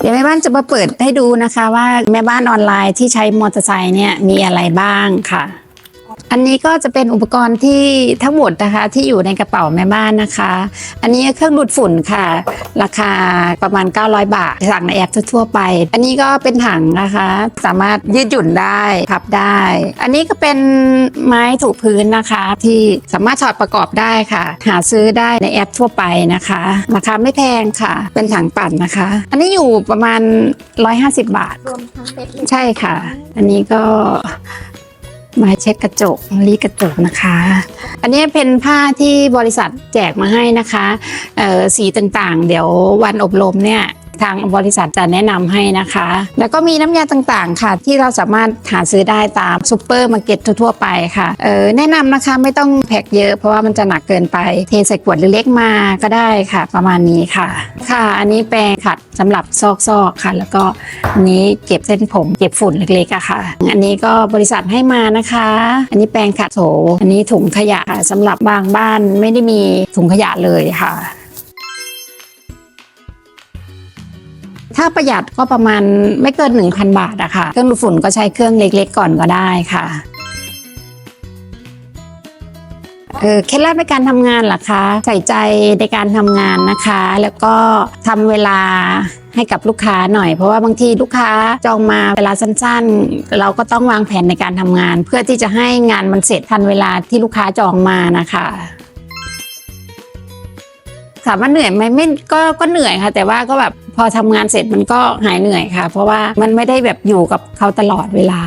เดี๋ยวแม่บ้านจะมาเปิดให้ดูนะคะ ว่าแม่บ้านออนไลน์ที่ใช้มอเตอร์ไซค์เนี่ยมีอะไรบ้างค่ะ อันนี้ก็จะเป็นอุปกรณ์ที่ทั้งหมดนะคะที่อยู่ในกระเป๋าแม่บ้านนะคะ อันนี้เครื่องดูดฝุ่นค่ะ ราคาประมาณ 900 บาทสั่งในแอปทั่วๆไป อันนี้ก็เป็นถังนะคะ สามารถยืดหยุ่นได้พับได้ อันนี้ก็เป็นไม้ถูพื้นนะคะ ที่สามารถถอดประกอบได้ค่ะ หาซื้อได้ในแอปทั่วไปนะคะ ราคาไม่แพงค่ะ เป็นถังปั่นนะคะ อันนี้อยู่ประมาณ 150 บาทรวมทั้งเซ็ตเลยใช่ค่ะ อันนี้ก็ ไม้เช็ดกระจกรีกระจกนะคะ อันนี้เป็นผ้าที่บริษัทแจกมาให้นะคะสีต่างๆ เดี๋ยววันอบรมเนี่ย ทางบริษัทจะแนะนำให้นะคะ แล้วก็มีน้ำยาต่างๆค่ะ ที่เราสามารถหาซื้อได้ตามซูเปอร์มาร์เก็ตทั่วๆไปค่ะเออแนะนำนะคะไม่ต้องแพ็คเยอะเพราะว่ามันจะหนักเกินไปเทใส่ขวดเล็กๆมาก็ได้ค่ะ ประมาณนี้ค่ะ ค่ะ อันนี้แปรงขัดสำหรับซอกๆค่ะ แล้วก็อันนี้เก็บเส้นผมเก็บฝุ่นเล็กๆอะค่ะ อันนี้ก็บริษัทให้มานะคะ อันนี้แปรงขัดโถอันนี้ถุงขยะค่ะสำหรับบางบ้านไม่ได้มีถุงขยะเลยค่ะ ถ้าประหยัดก็ประมาณไม่เกิน 1,000 บาทอะค่ะ เครื่องดูดฝุ่นก็ใช้เครื่องเล็กๆก่อนก็ได้ค่ะเออเคล็ดลับในการทำงานหรอคะ ใส่ใจในการทำงานนะคะ แล้วก็ทำเวลาให้กับลูกค้าหน่อย เพราะว่าบางทีลูกค้าจองมาเวลาสั้นๆ เราก็ต้องวางแผนในการทำงาน เพื่อที่จะให้งานมันเสร็จทันเวลาที่ลูกค้าจองมานะคะ ถามว่าเหนื่อยไหมไม่ก็ก็เหนื่อยค่ะ แต่ว่าก็แบบพอทำงานเสร็จมันก็หายเหนื่อยค่ะ เพราะว่ามันไม่ได้แบบอยู่กับเขาตลอดเวลา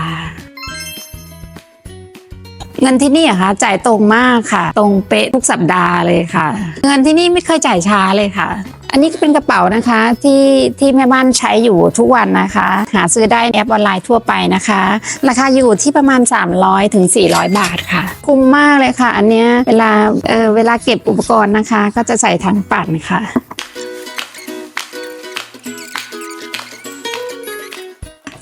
เงินที่นี่อะคะจ่ายตรงมากค่ะ ตรงเป๊ะทุกสัปดาห์เลยค่ะ เงินที่นี่ไม่เคยจ่ายช้าเลยค่ะ อันนี้ก็เป็นกระเป๋านะคะที่ที่แม่บ้านใช้อยู่ทุกวันนะคะ หาซื้อได้ในแอปออนไลน์ทั่วไปนะคะ ราคาอยู่ที่ประมาณ 300ถึง400 บาทค่ะ คุ้มมากเลยค่ะ อันเนี้ยเวลาเออเวลาเก็บอุปกรณ์นะคะ ก็จะใส่ถังปั่นค่ะ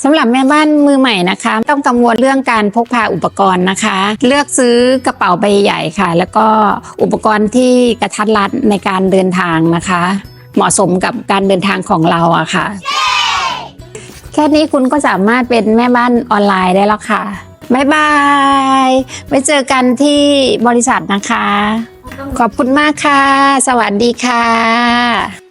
สำหรับแม่บ้านมือใหม่นะคะ ต้องกังวลเรื่องการพกพาอุปกรณ์นะคะ เลือกซื้อกระเป๋าใบใหญ่ค่ะ แล้วก็อุปกรณ์ที่กระทัดรัดในการเดินทางนะคะ เหมาะสมกับการเดินทางของเราอะค่ะ แค่นี้คุณก็สามารถเป็นแม่บ้านออนไลน์ได้แล้วค่ะบายบายไว้เจอกันที่บริษัทนะคะ ขอบคุณมากค่ะ สวัสดีค่ะ